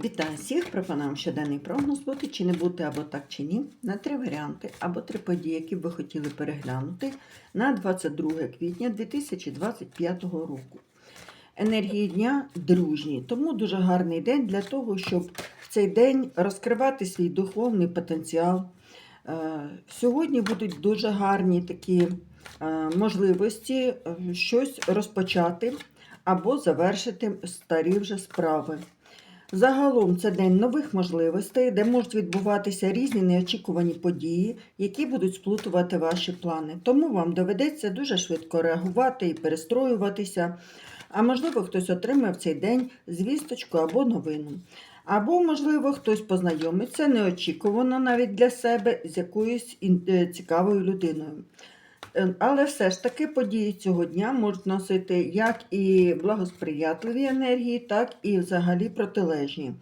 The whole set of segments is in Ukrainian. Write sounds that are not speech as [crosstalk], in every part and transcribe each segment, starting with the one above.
Вітаю всіх! Пропонуємо щоденний прогноз бути чи не бути, або так чи ні, на три варіанти або три події, які ви хотіли переглянути на 22 квітня 2025 року. Енергії дня дружні, тому дуже гарний день для того, щоб в цей день розкривати свій духовний потенціал. Е, Сьогодні будуть дуже гарні такі е, можливості е, щось розпочати або завершити старі вже справи. Загалом це день нових можливостей, де можуть відбуватися різні неочікувані події, які будуть сплутувати ваші плани. Тому вам доведеться дуже швидко реагувати і перестроюватися. А можливо, хтось отримає в цей день звісточку або новину. Або, можливо, хтось познайомиться неочікувано навіть для себе з якоюсь е, цікавою людиною. Е, Але все ж таки події цього дня можуть носити як і благосприятливі енергії, так і взагалі протилежні.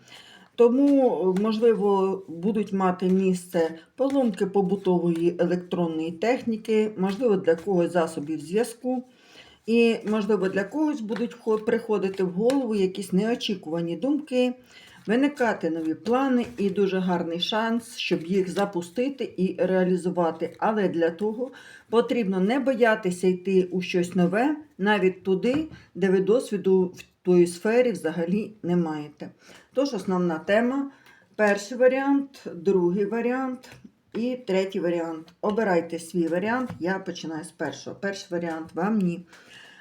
Тому, е, можливо, будуть мати місце поломки побутової електронної техніки, можливо, для когось засобів зв'язку. І, можливо, для когось будуть приходити в голову якісь неочікувані думки, виникати нові плани і дуже гарний шанс, щоб їх запустити і реалізувати. Але для того потрібно не боятися йти у щось нове, навіть туди, де ви досвіду в тої сфері взагалі не маєте. Тож основна тема. Перший варіант, другий варіант і третій варіант. Обирайте свій варіант. Я починаю з першого. Перший варіант вам ні.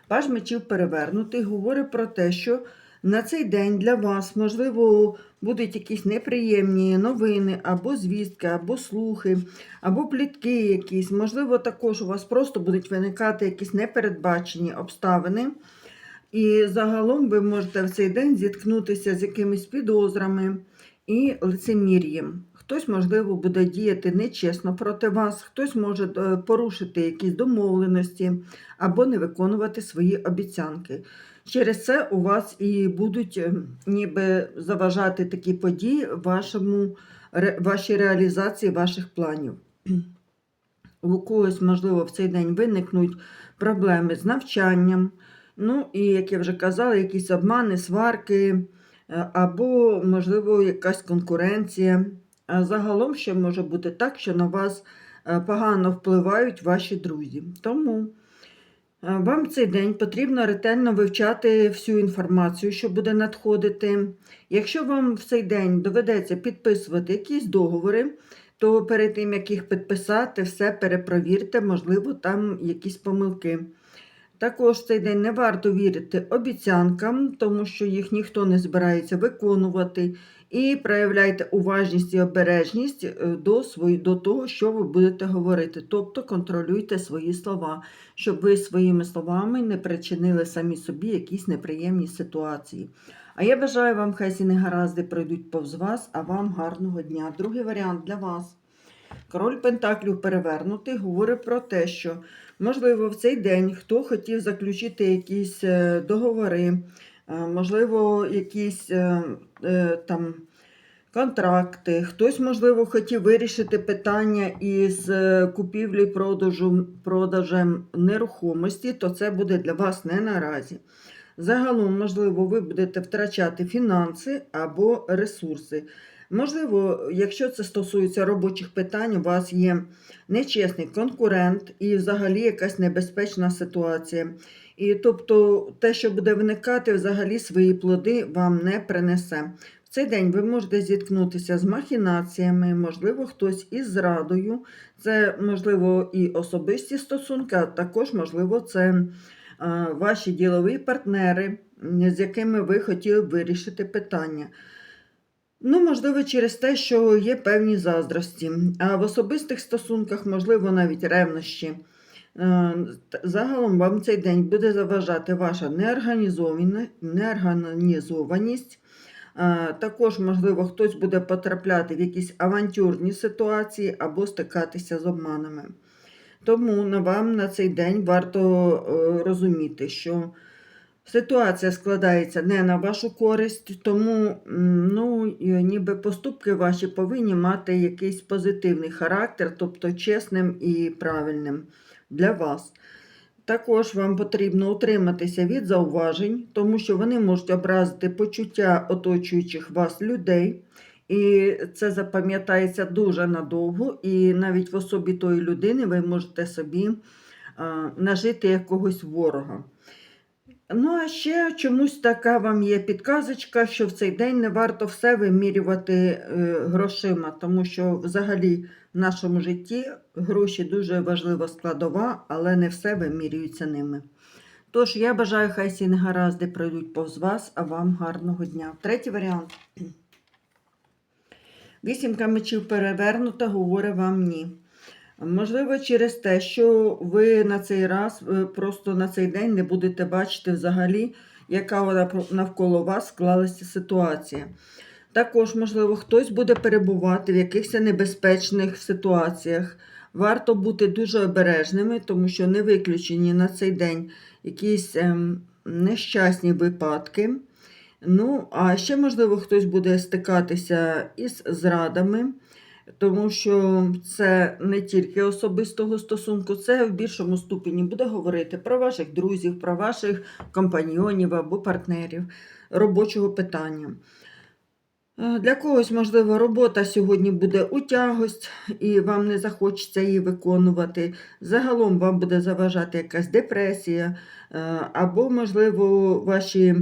Паж мечів перевернутий говорить про те, що на цей день для вас, можливо, будуть якісь неприємні новини, або звістки, або слухи, або плітки якісь. Можливо, також у вас просто будуть виникати якісь непередбачені обставини. І загалом ви можете в цей день зіткнутися з якимись підозрами і лицемір'ям. Хтось, можливо, буде діяти нечесно проти вас, хтось може е, порушити якісь домовленості або не виконувати свої обіцянки. Через це у вас і будуть е, ніби заважати такі події вашому, вашій реалізації ваших планів. [clears throat] У когось, можливо, в цей день виникнуть проблеми з навчанням. Ну, і, як я вже казала, якісь обмани, сварки, е, або, можливо, якась конкуренція. Загалом ще може бути так, що на вас е, погано впливають ваші друзі. Тому е, вам цей день потрібно ретельно вивчати всю інформацію, що буде надходити. Якщо вам в цей день доведеться підписувати якісь договори, то перед тим, як їх підписати, все перепровірте, можливо, там якісь помилки. Також в цей день не варто вірити обіцянкам, тому що їх ніхто не збирається виконувати. І проявляйте уважність і обережність е, до, свої, до того, що ви будете говорити. Тобто контролюйте свої слова, щоб ви своїми словами не причинили самі собі якісь неприємні ситуації. А я бажаю вам, хай ці негаразди пройдуть повз вас, а вам гарного дня. Другий варіант для вас. Король Пентаклів перевернутий говорить про те, що, можливо, в цей день хто хотів заключити якісь е, договори, можливо, якісь е, е, там контракти, хтось, можливо, хотів вирішити питання із е, купівлі продажу, продажем нерухомості, то це буде для вас не наразі. Загалом, можливо, ви будете втрачати фінанси або ресурси. Можливо, якщо це стосується робочих питань, у вас є нечесний конкурент і взагалі якась небезпечна ситуація. І тобто те, що буде виникати, взагалі свої плоди вам не принесе. В цей день ви можете зіткнутися з махінаціями, можливо, хтось із зрадою. Це, можливо, і особисті стосунки, а також, можливо, це ваші ділові партнери, з якими ви хотіли б вирішити питання. Ну, можливо, через те, що є певні заздрості, а в особистих стосунках, можливо, навіть ревнощі. Е, Загалом вам цей день буде заважати ваша неорганізованість. Е, Також, можливо, хтось буде потрапляти в якісь авантюрні ситуації або стикатися з обманами. Тому вам на цей день варто е, розуміти, що ситуація складається не на вашу користь, тому ну, ніби поступки ваші повинні мати якийсь позитивний характер, тобто чесним і правильним для вас. Також вам потрібно утриматися від зауважень, тому що вони можуть образити почуття оточуючих вас людей. І це запам'ятається дуже надовго, і навіть в особі тої людини ви можете собі а, нажити якогось ворога. Ну, а ще чомусь така вам є підказочка, що в цей день не варто все вимірювати е, грошима, тому що взагалі в нашому житті гроші дуже важлива складова, але не все вимірюється ними. Тож я бажаю, хай всі негаразди пройдуть повз вас, а вам гарного дня. Третій варіант. Вісімка мечів перевернута, говорить вам ні. Можливо, через те, що ви на цей раз е, просто на цей день не будете бачити взагалі, яка навколо вас склалася ситуація. Також, можливо, хтось буде перебувати в якихось небезпечних ситуаціях. Варто бути дуже обережними, тому що не виключені на цей день якісь ем, нещасні випадки. Ну, а ще, можливо, хтось буде стикатися із зрадами, тому що це не тільки особистого стосунку, це в більшому ступені буде говорити про ваших друзів, про ваших компаньйонів або партнерів робочого питання. Е, Для когось, можливо, робота сьогодні буде у тягость, і вам не захочеться її виконувати. Загалом вам буде заважати якась депресія, е, або, можливо, ваші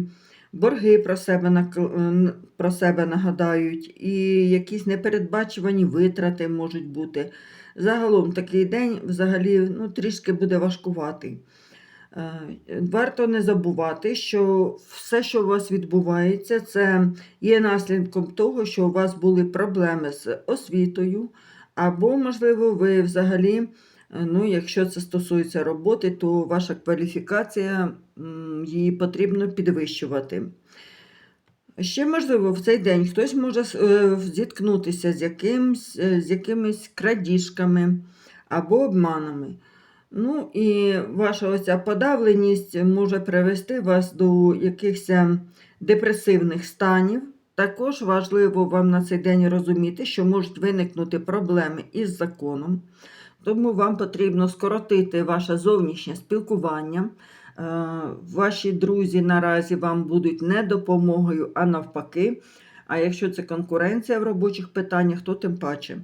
борги про себе, е, про себе нагадають, і якісь непередбачувані витрати можуть бути. Загалом такий день взагалі ну, трішки буде важкуватий. Е, Варто не забувати, що все, що у вас відбувається, це є наслідком того, що у вас були проблеми з освітою, або, можливо, ви взагалі, ну, якщо це стосується роботи, то ваша кваліфікація, її потрібно підвищувати. Ще, можливо, в цей день хтось може е, зіткнутися з, якимсь, е, з якимись крадіжками або обманами. Ну і ваша оця подавленість може привести вас до якихось депресивних станів. Також важливо вам на цей день розуміти, що можуть виникнути проблеми із законом, тому вам потрібно скоротити ваше зовнішнє спілкування. Е, Ваші друзі наразі вам будуть не допомогою, а навпаки. А якщо це конкуренція в робочих питаннях, то тим паче.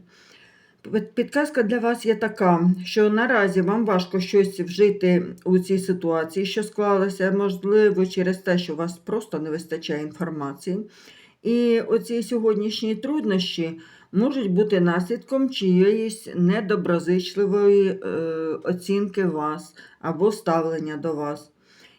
Підказка для вас є така, що наразі вам важко щось вжити у цій ситуації, що склалася, можливо, через те, що у вас просто не вистачає інформації. І оці сьогоднішні труднощі можуть бути наслідком чиєїсь недоброзичливої е, оцінки вас або ставлення до вас.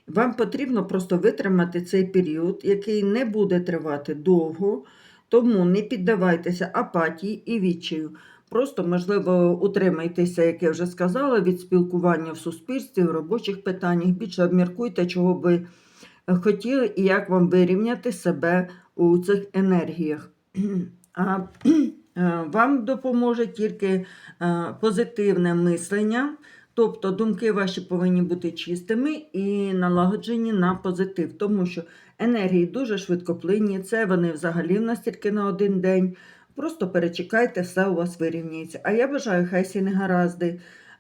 Вам потрібно просто витримати цей період, який не буде тривати довго, тому не піддавайтеся апатії і відчаю. Просто, можливо, утримайтеся, як я вже сказала, від спілкування в суспільстві, в робочих питаннях. Більше обміркуйте, чого би хотіли і як вам вирівняти себе у цих енергіях. [clears throat] А [clears throat] е, вам допоможе тільки е, позитивне мислення, тобто думки ваші повинні бути чистими і налагоджені на позитив, тому що енергії дуже швидкоплинні, це вони взагалі в нас тільки на один день. Просто перечекайте, все у вас вирівняється. А я бажаю, хай всі негаразди е,